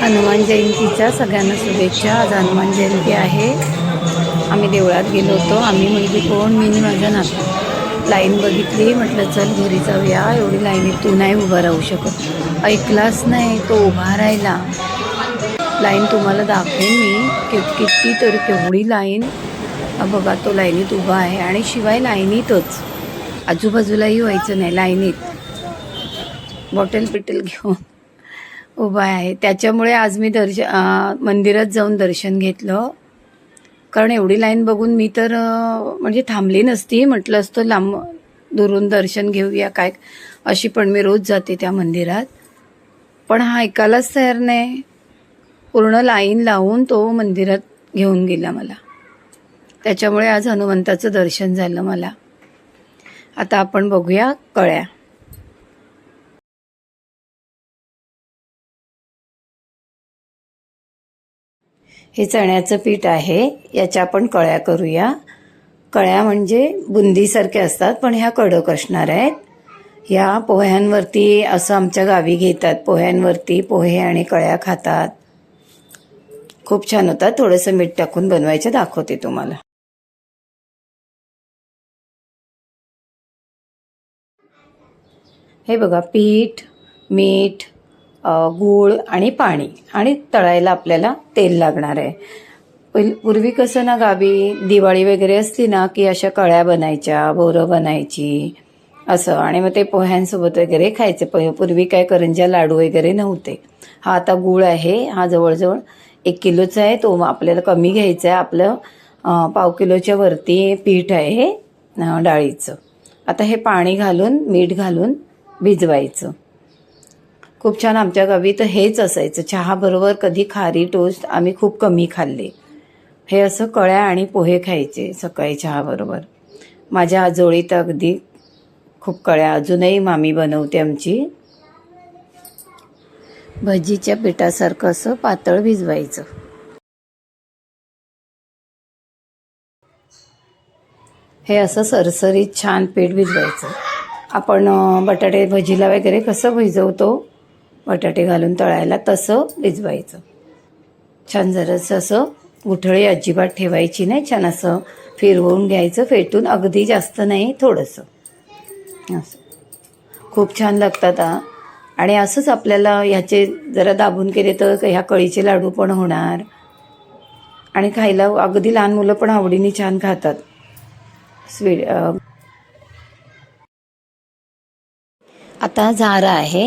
हनुमान जयंतीच्या सगळ्यांना शुभेच्छा. आज हनुमान जयंती आहे. आम्ही देवळात गेलो होतो. आम्ही मुलगी कोण? मी माझ्या नात. लाईन बघितली. म्हटलं चल घरी जाऊया. एवढी लाईनीत तू नाही उभा राहू शकत. ऐकलाच नाही. तो उभा राहिला. लाईन तुम्हाला दाखवेन मी. कि किती तर केवढी लाईन. बघा तो लाईनीत उभा आहे. आणि शिवाय लाईनीतच. आजूबाजूलाही व्हायचं नाही. लाईनीत. बॉटल पिटल घेऊन. उभा आहे. त्याच्यामुळे आज मी दर्श मंदिरात जाऊन दर्शन घेतलं. कारण एवढी लाईन बघून मी तर म्हणजे थांबली नसती. म्हटलं असतं लांब दुरून दर्शन घेऊया काय अशी पण मी रोज जाते त्या मंदिरात. पण हा ऐकायलाच तयार नाही. पूर्ण लाईन लावून तो मंदिरात घेऊन गेला मला. त्याच्यामुळे आज हनुमंताचं दर्शन झालं मला. आता आपण बघूया कळ्या. हे चण्याचं पीठ आहे याच्या आपण कळ्या करूया. कळ्या म्हणजे बुंदीसारख्या असतात पण ह्या कडक असणार आहेत. ह्या पोह्यांवरती असं आमच्या गावी घेतात पोह्यांवरती पोहे आणि कळ्या खातात. खूप छान होतात थोडंसं मीठ टाकून बनवायचं दाखवते तुम्हाला. हे बघा पीठ मीठ गूळ आणि पाणी आणि तळायला आपल्याला तेल लागणार आहे. पहिल पूर्वी कसं ना गावी दिवाळी वगैरे असली ना की अशा कळ्या बनायच्या बोरं बनायची असं. आणि मग ते पोह्यांसोबत वगैरे खायचे. प- पूर्वी काय करंज्या लाडू वगैरे नव्हते. हा आता गूळ आहे हा जवळजवळ एक किलोचा आहे तो आपल्याला कमी घ्यायचा आहे. आपलं पाव किलोच्या वरती पीठ आहे हे डाळीचं. आता हे पाणी घालून मीठ घालून भिजवायचं. खूप छान आमच्या गावी तर हेच असायचं. चहाबरोबर कधी खारी टोस्ट आम्ही खूप कमी खाल्ले. हे असं कळ्या आणि पोहे खायचे सकाळी चहाबरोबर माझ्या आजोळीत अगदी खूप कळ्या. अजूनही मामी बनवते आमची. भजीच्या पिठासारखं असं पातळ भिजवायचं. हे असं सरसरीत छान पीठ भिजवायचं. आपण बटाटे भजीला वगैरे कसं भिजवतो? बटाटे घालून तळायला तसं भिजवायचं. छान जरासं असं गुठळी अजिबात ठेवायची नाही. छान असं फिरवून घ्यायचं फेटून. अगदी जास्त नाही थोडंसं. असं. खूप छान लागतात हा. आणि असंच आपल्याला ह्याचे जरा दाबून केले तर ह्या कळीचे लाडू पण होणार. आणि खायला अगदी लहान मुलं पण आवडीने छान खातात. स्वीट आता झारा आहे.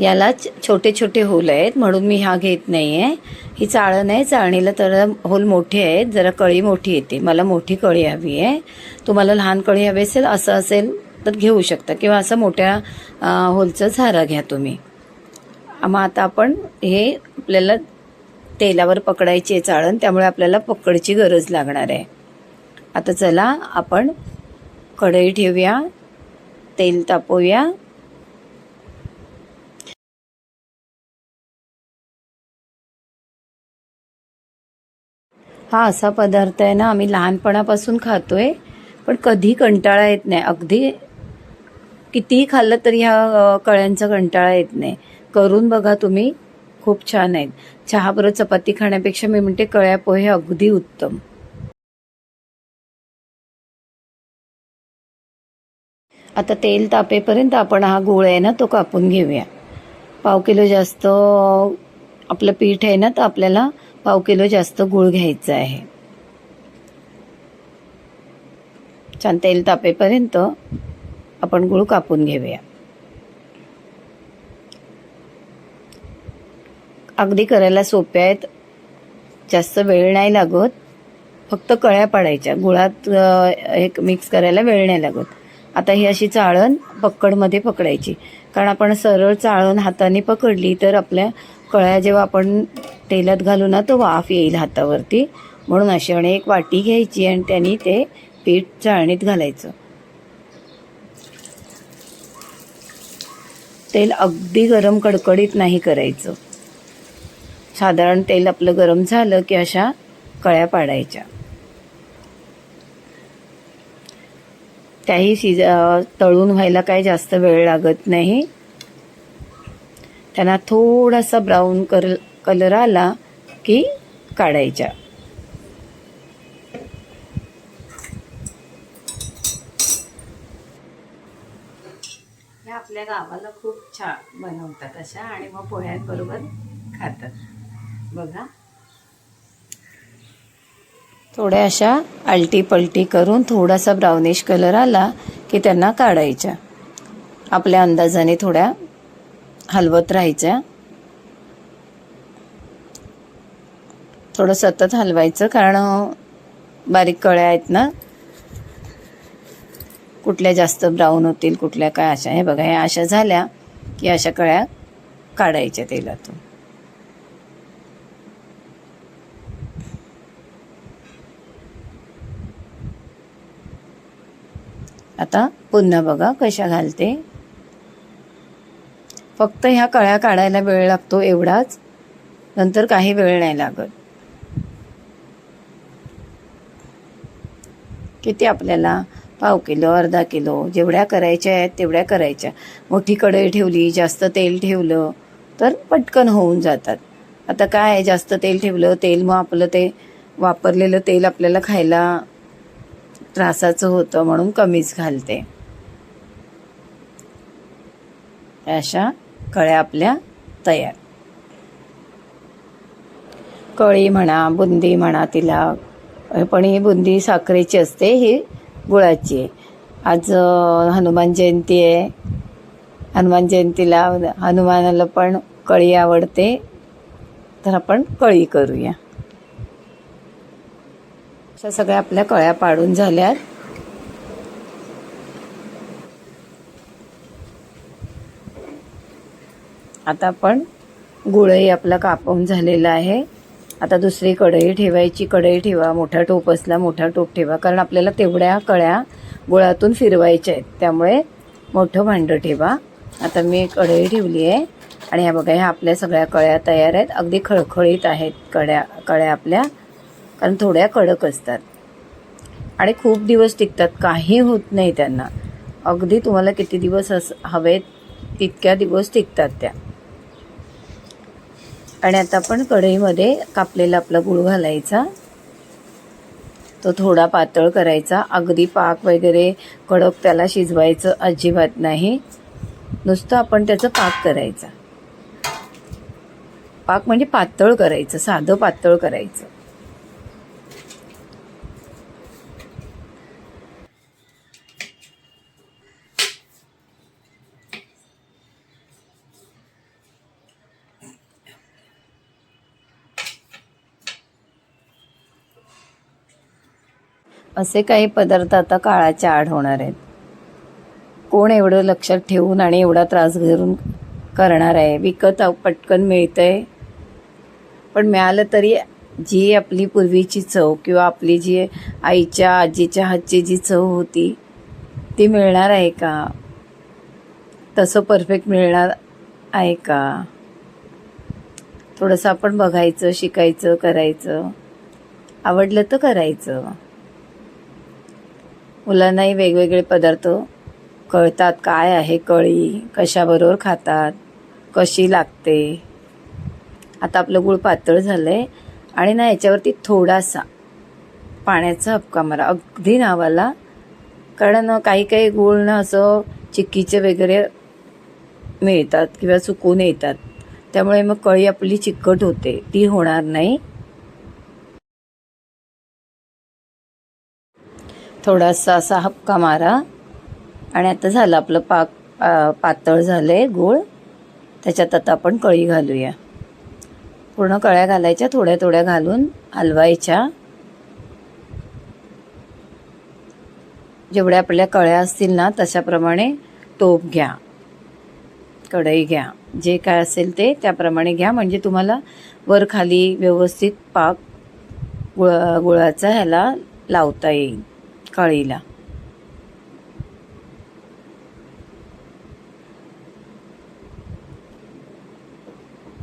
यालाच छोटे छोटे होल आहेत म्हणून मी हा घेत नाही आहे ही चाळण आहे चाळणीला तर होल मोठे आहेत जरा कळी मोठी येते. मला मोठी कळी हवी आहे. तुम्हाला लहान कळी हवी असेल असं असेल तर घेऊ शकता. किंवा असं मोठ्या होलचा झारा घ्या तुम्ही. मग आता आपण हे आपल्याला तेलावर पकडायची आहे चाळण त्यामुळे आपल्याला पकडची गरज लागणार आहे. आता चला आपण कढई ठेवूया तेल तापवूया. हा असा पदार्थ आहे ना आम्ही लहानपणापासून खातोय पण कधी कंटाळा येत नाही. अगदी कितीही खाल्लं तरी ह्या कळ्यांचा कंटाळा येत नाही. करून बघा तुम्ही खूप छान आहेत. चहाबरोबर चपाती खाण्यापेक्षा मी म्हणते कळ्या पोहे अगदी उत्तम. आता तेल तापेपर्यंत आपण हा गोळ आहे ना तो कापून घेऊया. पाव किलो जास्त आपलं पीठ आहे ना तर आपल्याला पाव किलो जास्त गूळ घ्यायचा आहे. छान तेल तापेपर्यंत आपण गूळ कापून घेऊया. अगदी करायला सोप्या आहेत. जास्त वेळ नाही लागत. फक्त कळ्या पाडायच्या. गुळात एक मिक्स करायला वेळ नाही लागत. आता ही अशी चाळण पक्कडमध्ये पकडायची. कारण आपण सरळ चाळण हाताने पकडली तर आपल्या कळ्या जेव्हा आपण तेलात घालू ना तो वाफ येईल हातावरती. म्हणून अशी आणि एक वाटी घ्यायची आणि त्यांनी ते पीठ चाळणीत घालायचं. तेल अगदी गरम कडकडीत नाही करायचं. साधारण तेल आपलं गरम झालं की अशा कळ्या पाडायच्या. त्याही शिज तळून व्हायला काही जास्त वेळ लागत नाही. त्यांना थोडासा ब्राऊन कर कलर आला की काढायच्या. ह्या आपल्या गावाला खूप छान बनवतात अशा आणि मग पोह्यांबरोबर खातात. बघा. थोड्या अशा आलटी पलटी करून थोडासा ब्राउनिश कलर आला की त्यांना काढायच्या. आपल्या अंदाजाने थोड्या हलवत राहायच्या. थोडं सतत हलवायचं कारण बारीक कळ्या आहेत ना. कुठल्या जास्त ब्राऊन होतील कुठल्या काय अशा हे बघा ह्या अशा झाल्या की अशा कळ्या काढायच्या तेलातून. आता पुन्हा बघा कशा घालते. फक्त ह्या कळ्या काढायला वेळ लागतो एवढाच. नंतर काही वेळ नाही लागत. किती आपल्याला पाव किलो अर्धा किलो जेवढ्या करायच्या आहेत तेवढ्या करायच्या. मोठी कढई ठेवली जास्त तेल ठेवलं तर पटकन होऊन जातात. आता काय आहे जास्त तेल ठेवलं तेल मग आपलं ते वापरलेलं तेल आपल्याला खायला त्रासाचं होतं म्हणून कमीच घालते. अशा कळ्या आपल्या तयार. कळी म्हणा बुंदी म्हणा तिला पण ही बुंदी साखरेची असते ही गुळाची आहे. आज हनुमान जयंती आहे. हनुमान जयंतीला हनुमानाला पण कळी आवडते. तर आपण कळी करूया. अशा सगळ्या आपल्या कळ्या पाडून झाल्यात. आता आपण गुळही आपला कापून झालेला आहे. आता दुसरी कढई ठेवायची कढई ठेवा मोठा टोप असला मोठा टोप ठेवा कारण आपल्याला तेवढ्या कळ्या गुळातून फिरवायच्या आहेत. त्यामुळे मोठं भांडं ठेवा. आता मी कढई ठेवली आहे आणि ह्या बघा ह्या आपल्या सगळ्या कळ्या तयार आहेत. अगदी खळखळीत आहेत कळ्या कळ्या आपल्या कारण थोड्या कडक असतात. आणि खूप दिवस टिकतात काही होत नाही त्यांना. अगदी तुम्हाला किती दिवस अस हवेत तितक्या दिवस टिकतात त्या. आणि आता आपण कढईमध्ये कापलेला आपला गुळ घालायचा. तो थोडा पातळ करायचा. अगदी पाक वगैरे कडक त्याला शिजवायचं अजिबात नाही. नुसतं आपण त्याचं पाक करायचा. पाक म्हणजे पातळ करायचं साधं पातळ करायचं. असे काही पदार्थ आता काळाच्या आड होणार आहेत. कोण एवढं लक्षात ठेवून आणि एवढा त्रास घेऊन करणार आहे? विकत पटकन मिळतं आहे पण मिळालं तरी जी आपली पूर्वीची चव किंवा आपली जी आईच्या आजीच्या हातची जी चव होती ती मिळणार आहे का? तसं परफेक्ट मिळणार आहे का? थोडंसं आपण बघायचं शिकायचं करायचं. आवडलं तर करायचं. मुलांनाही वेगवेगळे पदार्थ कळतात. काय आहे कळी? कशाबरोबर खातात? कशी लागते? आता आपलं गुळ पातळ झालं आहे आणि ना याच्यावरती थोडासा पाण्याचा हपका मारा. अगदी नावाला. कारण काही काही गुळ ना असं चिक्कीचे वगैरे मिळतात किंवा सुकून येतात. त्यामुळे मग कळी आपली चिकट होते. ती होणार नाही. थोडासा असा हपका मारा. आणि आता झालं आपलं पाक पा- पातळ झालं आहे गूळ. त्याच्यात आता आपण कळी घालूया. पूर्ण कळ्या घालायच्या थोड्या थोड्या घालून हलवायच्या. जेवढ्या आपल्या कळ्या असतील ना तशाप्रमाणे टोप घ्या. कढई घ्या. जे काय असेल ते त्याप्रमाणे घ्या. म्हणजे तुम्हाला वर खाली व्यवस्थित पाक गुळा गुळाचा ह्याला लावता येईल. कळीला.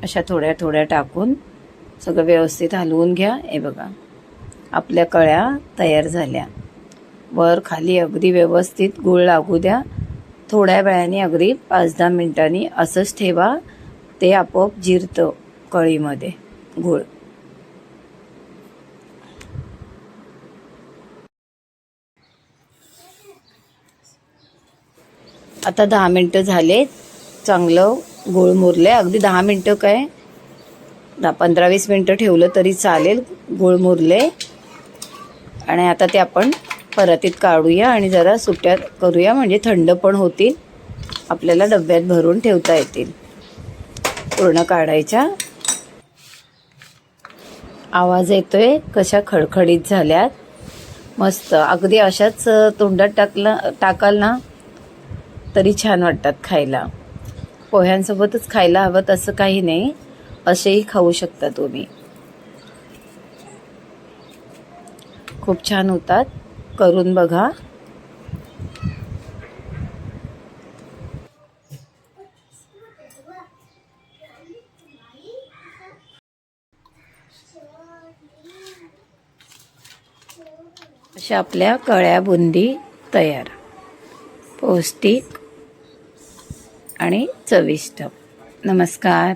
अशा थोड्या थोड्या टाकून सगळं व्यवस्थित हलवून घ्या. हे बघा आपल्या कळ्या तयार झाल्या. वर खाली अगदी व्यवस्थित गुळ लागू द्या. थोड्या वेळाने अगदी पाच दहा मिनिटांनी असंच ठेवा. ते आपोआप जिरतं कळीमध्ये गूळ. आता दहा मिनटं झाले. चांगलं गुळ मुरले अगदी दहा मिनटं काय? दहा पंधरा वीस मिनटं ठेवलं तरी चालेल. गुळ मुरले आणि आता ते आपण परतीत काढूया आणि जरा सुट्या करूया. म्हणजे थंड पण होतील. आपल्याला डब्यात भरून ठेवता येतील. पूर्ण काढायच्या. आवाज येतोय. कशा खडखडीत झाल्यात. मस्त. अगदी अशाच तोंडात टाकला टाकाल ना तरी छान वाटतात खायला. पोह्यांसोबतच खायला हवं तसं काही नाही. असेही खाऊ शकता तुम्ही. खूप छान होतात. करून बघा. अशा आपल्या कळ्या बुंदी तयार. पौष्टिक आणि चविष्ट. नमस्कार.